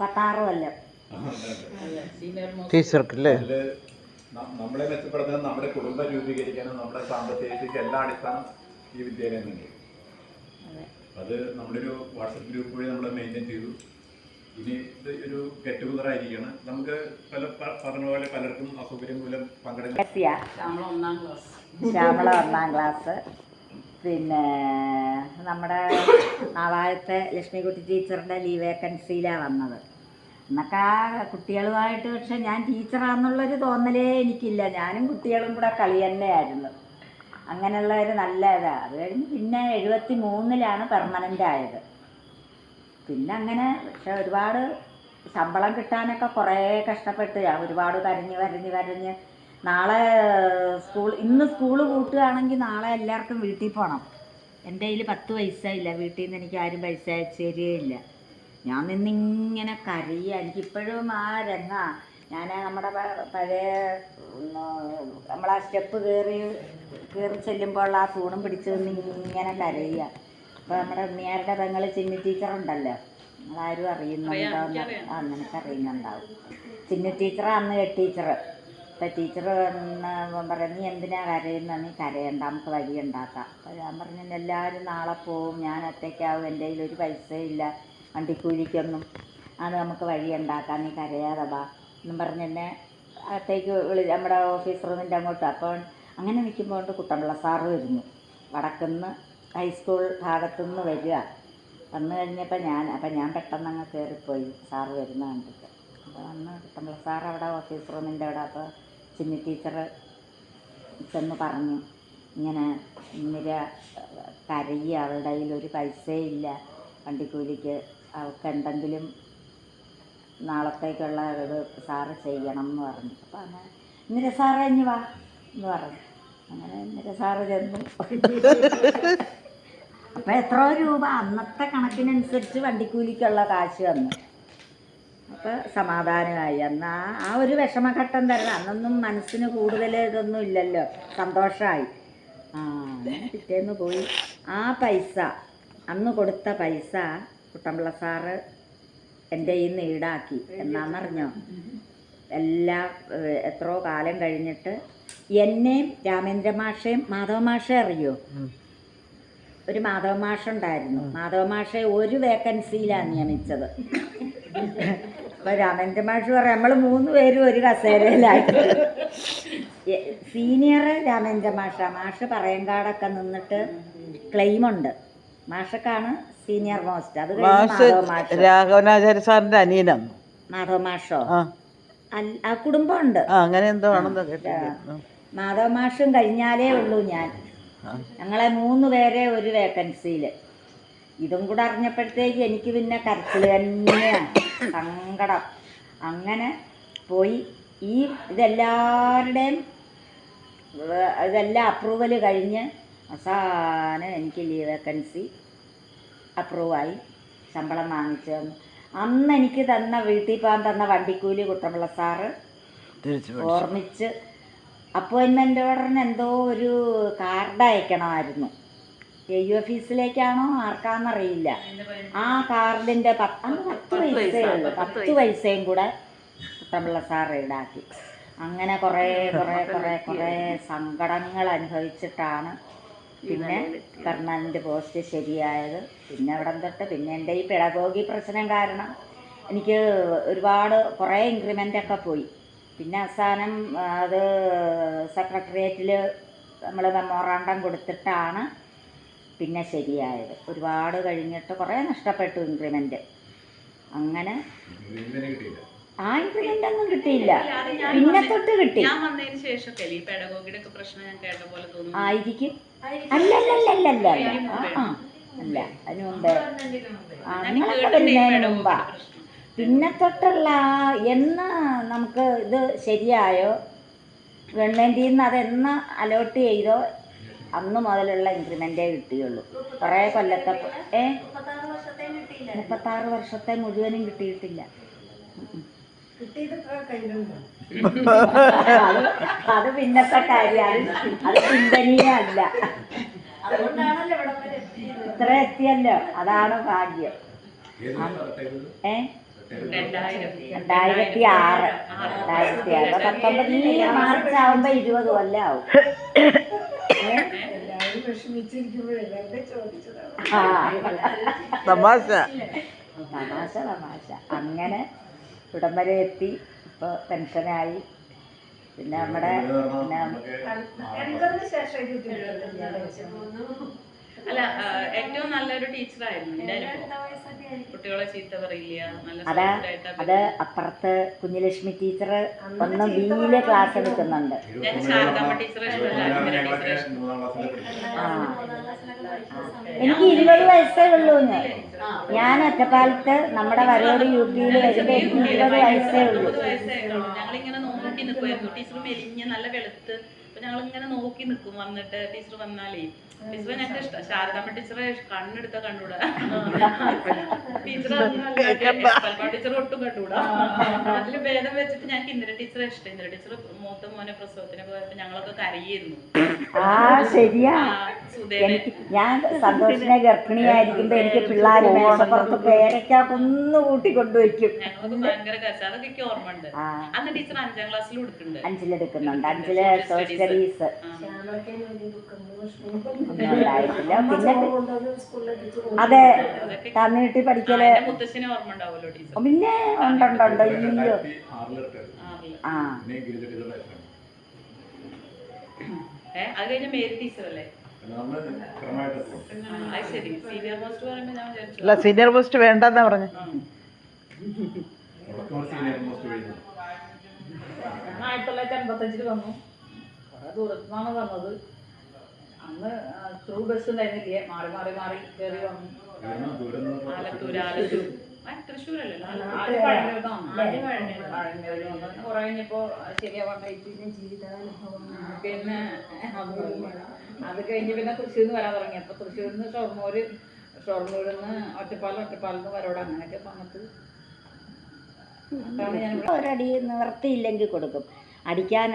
പത്താറ് കൊല്ലം. ടീച്ചർക്കല്ലേ? അതിൽ ന- നമ്മളെ മെച്ചപ്പെടുത്താൻ നമ്മുടെ കുടുംബം രൂപീകരിക്കാനും നമ്മുടെ സാമ്പത്തിക എല്ലാ അടിസ്ഥാനം ഈ വിദ്യാലയം തന്നെ. അതെ. അത് നമ്മുടെ ഒരു വാട്സപ്പ് ഗ്രൂപ്പ് വഴി നമ്മൾ മെയിന്റെയിൻ ചെയ്തു. ഇനി ഇത് ഒരു ഗെറ്റ് ടുഗദർ ആയിരിക്കണം നമുക്ക് പല പറഞ്ഞ പോലെ പലർക്കും അസൗകര്യം മൂലം പങ്കെടുക്കാം ശ്യാമള ഒന്നാം ക്ലാസ്. പിന്നെ നമ്മുടെ നാളായത്തെ ലക്ഷ്മിക്കുട്ടി ടീച്ചറിന്റെ ലീവ് വേക്കൻസിയിലാണ് വന്നത്. എന്നൊക്കെ ആ കുട്ടികളുമായിട്ട് പക്ഷെ ഞാൻ ടീച്ചറാണെന്നുള്ളൊരു തോന്നലേ എനിക്കില്ല. ഞാനും കുട്ടികളും കൂടെ കളി തന്നെയായിരുന്നു. അങ്ങനെയുള്ള ഒരു നല്ല ഇതാണ് അത് കഴിഞ്ഞ് പിന്നെ എഴുപത്തി മൂന്നിലാണ് പെർമനന്റ് ആയത്. പിന്നെ അങ്ങനെ പക്ഷെ ഒരുപാട് ശമ്പളം കിട്ടാനൊക്കെ കുറേ കഷ്ടപ്പെട്ട്. ഞാൻ ഒരുപാട് കരഞ്ഞ് കരഞ്ഞ് കരഞ്ഞ് നാളെ സ്കൂൾ ഇന്ന് സ്കൂൾ കൂട്ടുകയാണെങ്കിൽ നാളെ എല്ലാവർക്കും വീട്ടിൽ പോകണം എന്റെ കയ്യിൽ പത്ത് പൈസ ഇല്ല വീട്ടിൽ നിന്ന് എനിക്ക് ആരും പൈസ അയച്ചു തരികയില്ല ഞാൻ നിന്നിങ്ങനെ കരയുക. എനിക്കിപ്പോഴും ആ രംഗ. ഞാൻ നമ്മുടെ പഴയ നമ്മൾ സ്റ്റെപ്പ് കയറി കയറി ചെല്ലുമ്പോൾ ആ തൂണും പിടിച്ച് ഇങ്ങനെ കരയുക. അപ്പോൾ നമ്മുടെ ഉണ്ണിയാരുടെ പെങ്ങൾ ചിന്നി ടീച്ചറുണ്ടല്ലോ. നിങ്ങളാരും അറിയുന്നുണ്ടോ എന്ന്? അറിയുന്നുണ്ടാവും ചിന്നി ടീച്ചറാണ് ഹെഡ് ടീച്ചർ ഇപ്പം ടീച്ചർ പറയും നീ എന്തിനാ കരയുന്നത് നീ കരയണ്ട നമുക്ക് വഴി ഉണ്ടാക്കാം. അപ്പോൾ ഞാൻ പറഞ്ഞു എല്ലാവരും നാളെ പോവും. ഞാൻ ഒറ്റയ്ക്കാവും. എന്റെ കയ്യിൽ ഒരു പൈസയില്ല വണ്ടിക്കൂലിക്കൊന്നും അത് നമുക്ക് വഴി ഉണ്ടാക്കാം. നീ കരയാതെ വാ. എന്നും പറഞ്ഞ് എന്നെ അകത്തേക്ക് വിളി നമ്മുടെ ഓഫീസ് റൂമിന്റെ അങ്ങോട്ട്. അപ്പോൾ അങ്ങനെ നിൽക്കുമ്പോൾ കൊണ്ട് കുട്ടമ്പിള്ള സാറ് വരുന്നു. വടക്കുന്ന് ഹൈസ്കൂൾ ഭാഗത്തുനിന്ന് വരിക. വന്നു കഴിഞ്ഞപ്പോൾ ഞാൻ അപ്പം ഞാൻ പെട്ടെന്ന് അങ്ങ് കയറിപ്പോയി സാറ് വരുന്ന കണ്ടിട്ട്. അപ്പോൾ വന്ന് കുട്ടമ്പിള്ള സാർ അവിടെ ഓഫീസ് റൂമിന്റെ അവിടെ. അപ്പോൾ ചിന്നി ടീച്ചർ ചെന്ന് പറഞ്ഞു ഇങ്ങനെ ഇന്ദിര കരയുക അവളുടെ കയ്യിൽ ഒരു പൈസയില്ല വണ്ടിക്കൂലിക്ക് അവൾക്ക് എന്തെങ്കിലും നാളത്തേക്കുള്ള ഇത് സാറ് ചെയ്യണം എന്ന് പറഞ്ഞു. അപ്പം അങ്ങനെ ഇന്ദിര സാറേ ഇഞ്ഞ് വാ എന്ന് പറഞ്ഞു. അങ്ങനെ ഇന്ദിര സാറ് ചെന്നു. അപ്പം എത്രയോ രൂപ അന്നത്തെ കണക്കിനനുസരിച്ച് വണ്ടിക്കൂലിക്കുള്ള കാശ് വന്നു. അപ്പോൾ സമാധാനമായി. അന്ന് ആ ആ ഒരു വിഷമഘട്ടം തരണം. അന്നൊന്നും മനസ്സിന് കൂടുതൽ ഇതൊന്നും ഇല്ലല്ലോ. സന്തോഷമായി ആ പിറ്റേന്ന് പോയി. ആ പൈസ അന്ന് കൊടുത്ത പൈസ കുട്ടമ്പിള്ള സാറ് എന്റെ ഈ ഈടാക്കി. എന്നാന്നറിഞ്ഞോ? എല്ലാ എത്രയോ കാലം കഴിഞ്ഞിട്ട് എന്നെയും രാമേന്ദ്ര മാഷയും മാധവ മാഷെ അറിയോ? ഒരു മാധവ മാഷ ഉണ്ടായിരുന്നു മാധവ മാഷെ ഒരു വേക്കൻസിയിലാണ് നിയമിച്ചത്. അപ്പൊ രാമേന്ദ്ര മാഷ് പറയാം നമ്മൾ മൂന്ന് പേരും ഒരു കസേരയിലായിട്ട്. സീനിയർ രാമേന്ദ്ര മാഷ. മാഷ് പറയങ്കാടൊക്കെ നിന്നിട്ട് ക്ലെയിമുണ്ട്. മാഷക്കാണ് സീനിയർ മോസ്റ്റ്. അത് മാഷ് രാഘവനാചാര്യ സാറിന്റെ അനിയനാണ് മാധവ മാഷോ? ആ. ആ കുടുംബമുണ്ട്. അങ്ങനെ എന്തോ ആണെന്ന് കേട്ടോ മാധവ മാഷും കഴിഞ്ഞാലേ ഉള്ളൂ ഞാൻ. ഞങ്ങളെ മൂന്ന് പേരെ ഒരു വേക്കൻസിയിൽ ഇതും കൂടെ അറിഞ്ഞപ്പോഴത്തേക്ക് എനിക്ക് പിന്നെ കരച്ചിൽ തന്നെയാണ് സങ്കടം. അങ്ങനെ പോയി. ഈ ഇതെല്ലാവരുടെയും ഇതെല്ലാം അപ്രൂവൽ കഴിഞ്ഞ് അവസാനം എനിക്ക് ലീവ് വേക്കൻസി അപ്രൂവായി ശമ്പളം വാങ്ങിച്ചു തന്നു. അന്ന് എനിക്ക് തന്ന വീട്ടിൽ പോകാൻ തന്ന വണ്ടിക്കൂലി കുട്ടമ്പിള്ള സാറ്. ഓർമ്മിച്ച് അപ്പോയിൻമെന്റ് ഓർഡറിന് എന്തോ ഒരു കാർഡ് അയക്കണമായിരുന്നു. എ യു ഓഫീസിലേക്കാണോ ആർക്കാന്നറിയില്ല. ആ കാർഡിന്റെ പത്ത് പത്ത് പൈസയേ ഉള്ളൂ. പത്ത് പൈസയും കൂടെ കുട്ടമ്പിള്ള സാർ ഈടാക്കി. അങ്ങനെ കുറേ കുറേ കുറേ കുറേ സങ്കടങ്ങൾ അനുഭവിച്ചിട്ടാണ് പിന്നെ പെർമനന്റ് പോസ്റ്റ് ശരിയായത്. പിന്നെ അവിടെ തൊട്ട് പിന്നെ എന്റെ ഈ പിടകോഗി പ്രശ്നം കാരണം എനിക്ക് ഒരുപാട് കുറേ ഇൻക്രിമെന്റ് ഒക്കെ പോയി. പിന്നെ അവസാനം അത് സെക്രട്ടേറിയറ്റിൽ നമ്മൾ മെമ്മോറാണ്ടം കൊടുത്തിട്ടാണ് പിന്നെ ശരിയായത്. ഒരുപാട് കഴിഞ്ഞിട്ട് കുറേ നഷ്ടപ്പെട്ടു ഇൻക്രിമെന്റ് അങ്ങനെ ആ ഇൻക്രിമെന്റ് ഒന്നും കിട്ടിയില്ല. പിന്നെ തൊട്ട് കിട്ടി. ഞാൻ വന്നതിന് ശേഷമൊക്കെ ഈ പെഡഗോഗിയുടെ പ്രശ്നം ഞാൻ കേട്ട പോലെ തോന്നുന്നു? ആയിരിക്കും. അല്ലല്ലല്ലല്ലല്ല. ആ ആ അല്ല അതിന് മുമ്പേ. ആ നിങ്ങളൊക്കെ വരുന്നതിന് മുമ്പാ. പിന്നെ തൊട്ടുള്ള എന്ന് നമുക്ക് ഇത് ശരിയായോ? ഗവൺമെന്റിൽ നിന്ന് അതെന്ന് അലോട്ട് ചെയ്തോ? അന്ന് മുതലുള്ള ഇൻക്രിമെന്റേ കിട്ടിയുള്ളൂ. കുറേ കൊല്ലത്തെ ഏ? മുപ്പത്താറ് വർഷത്തെ മുഴുവനും കിട്ടിയിട്ടില്ല. അത് പിന്നത്തെ കാര്യമാണ്. അത് ചിന്തനീയമല്ല ഇത്ര എത്തിയല്ലോ. അതാണ് ഭാഗ്യം? ഏ? രണ്ടായിരത്തി ആറ്. രണ്ടായിരത്തി ആറ്. പത്തൊമ്പത് മാർച്ച് ആവുമ്പോ ഇരുപത് കൊല്ലം ആവും ആ തമാശ തമാശ തമാശ അങ്ങനെ ഇവിടം വരെ എത്തി ഇപ്പോൾ പെൻഷനായി പിന്നെ നമ്മുടെ പിന്നെ അല്ല ഏറ്റവും നല്ലൊരു ടീച്ചറായിരുന്നു കുട്ടികളെ ചീത്ത പറയില്ല നല്ല അതാ അത് അപ്പുറത്ത് കുഞ്ഞുലക്ഷ്മി ടീച്ചർ ഒന്ന് വീൽ ക്ലാസ് എടുക്കുന്നുണ്ട്. എനിക്ക് ഇരുപത് വയസ്സേ ഉള്ളൂ ഞാൻ ഞാൻ ഒറ്റപ്പാലത്ത് നമ്മുടെ വരയോട് യു പിയിൽ വരുമ്പോൾ എനിക്ക് ഇരുപത് വയസ്സേ ഉള്ളൂ. ഞങ്ങളിങ്ങനെ നോക്കി നിൽക്കുമായിരുന്നു ടീച്ചർ മെലിഞ്ഞ് നല്ല വെളുത്ത് അപ്പൊ ഞങ്ങൾ ഇങ്ങനെ നോക്കി നിൽക്കും. വന്നിട്ട് ടീച്ചർ വന്നാലേ. ടീച്ചർ ഞങ്ങൾക്ക് ഇഷ്ടം. ശാരദാമ്മ ടീച്ചറെ കണ്ണെടുത്ത കണ്ടൂടാ ടീച്ചർ ടീച്ചർ ഒട്ടും കണ്ടുകൂടാ അതിൽ ഭേദം വെച്ചിട്ട് ഞങ്ങൾക്ക് ഇന്ദിര ടീച്ചറെ ഇഷ്ടം. ഇന്ദിര ടീച്ചർ മൂത്ത മോനെ പ്രസവത്തിന് പോയപ്പോ ഞങ്ങളൊക്കെ കരയായിരുന്നു ആ ശരിയാ. എനിക്ക് ഞാൻ സന്തോഷിനെ ഗർഭിണിയായിരിക്കുമ്പോ എനിക്ക് പിള്ളേർ മേശപ്പുറത്ത് പേരയ്ക്ക കുന്നു കൂട്ടി കൊണ്ടുവയ്ക്കും. അതൊക്കെ എനിക്ക് ഓർമ്മയുണ്ട്. ആ. അന്ന് ടീച്ചർ അഞ്ചാം ക്ലാസ്സിൽ കൊടുക്കുന്നുണ്ട്. അഞ്ചിലെടുക്കുന്നുണ്ട് അഞ്ചിൽ സോഷ്യൽ സ്റ്റഡീസ് ഒന്നും ഉണ്ടായിട്ടില്ല പിന്നെ അതെ. തന്നിട്ട് പഠിക്കൽ എന്റെ മുത്തശ്ശിനെ ഓർമ്മ ഉണ്ടാവുമല്ലോ ടീച്ചർ. പിന്നെ ഉണ്ടുണ്ടുണ്ട് അയ്യോ ചെയ്തു. ആറിൽ ആ. ഏഹ് അത് കഴിഞ്ഞ മേരി ടീച്ചർ അല്ലേ? അത് ശരി. സീനിയർ മോസ്റ്റ് ഞാൻ വിചാരിച്ചു. അല്ല സീനിയർ പോസ്റ്റ് വേണ്ടെന്നാ പറഞ്ഞു. ആയിരത്തി തൊള്ളായിരത്തി എൺപത്തഞ്ചിൽ വന്നു. ദൂരത്തുനിന്നാണ് ദൂരത്തു വന്നത്. ത്രൂ ബസ് ഉണ്ടായിരുന്നില്ലേ? മാറി മാറി മാറി കയറി വന്നു. ആലത്തൂർ പിന്നെ കുറേ അത് കഴിഞ്ഞ് പിന്നെ തൃശ്ശൂരിൽ വരാൻ തുടങ്ങി. അപ്പൊ തൃശ്ശൂരിൽ നിന്ന് ഷൊർണൂർ ഷൊർണൂരിൽ നിന്ന് ഒറ്റപ്പാലം ഒറ്റപ്പാലം നിന്ന് വരോട് അങ്ങനെയൊക്കെ ഞാൻ ഒരടി നിവർത്തിയില്ലെങ്കിൽ കൊടുക്കും. അടിക്കാൻ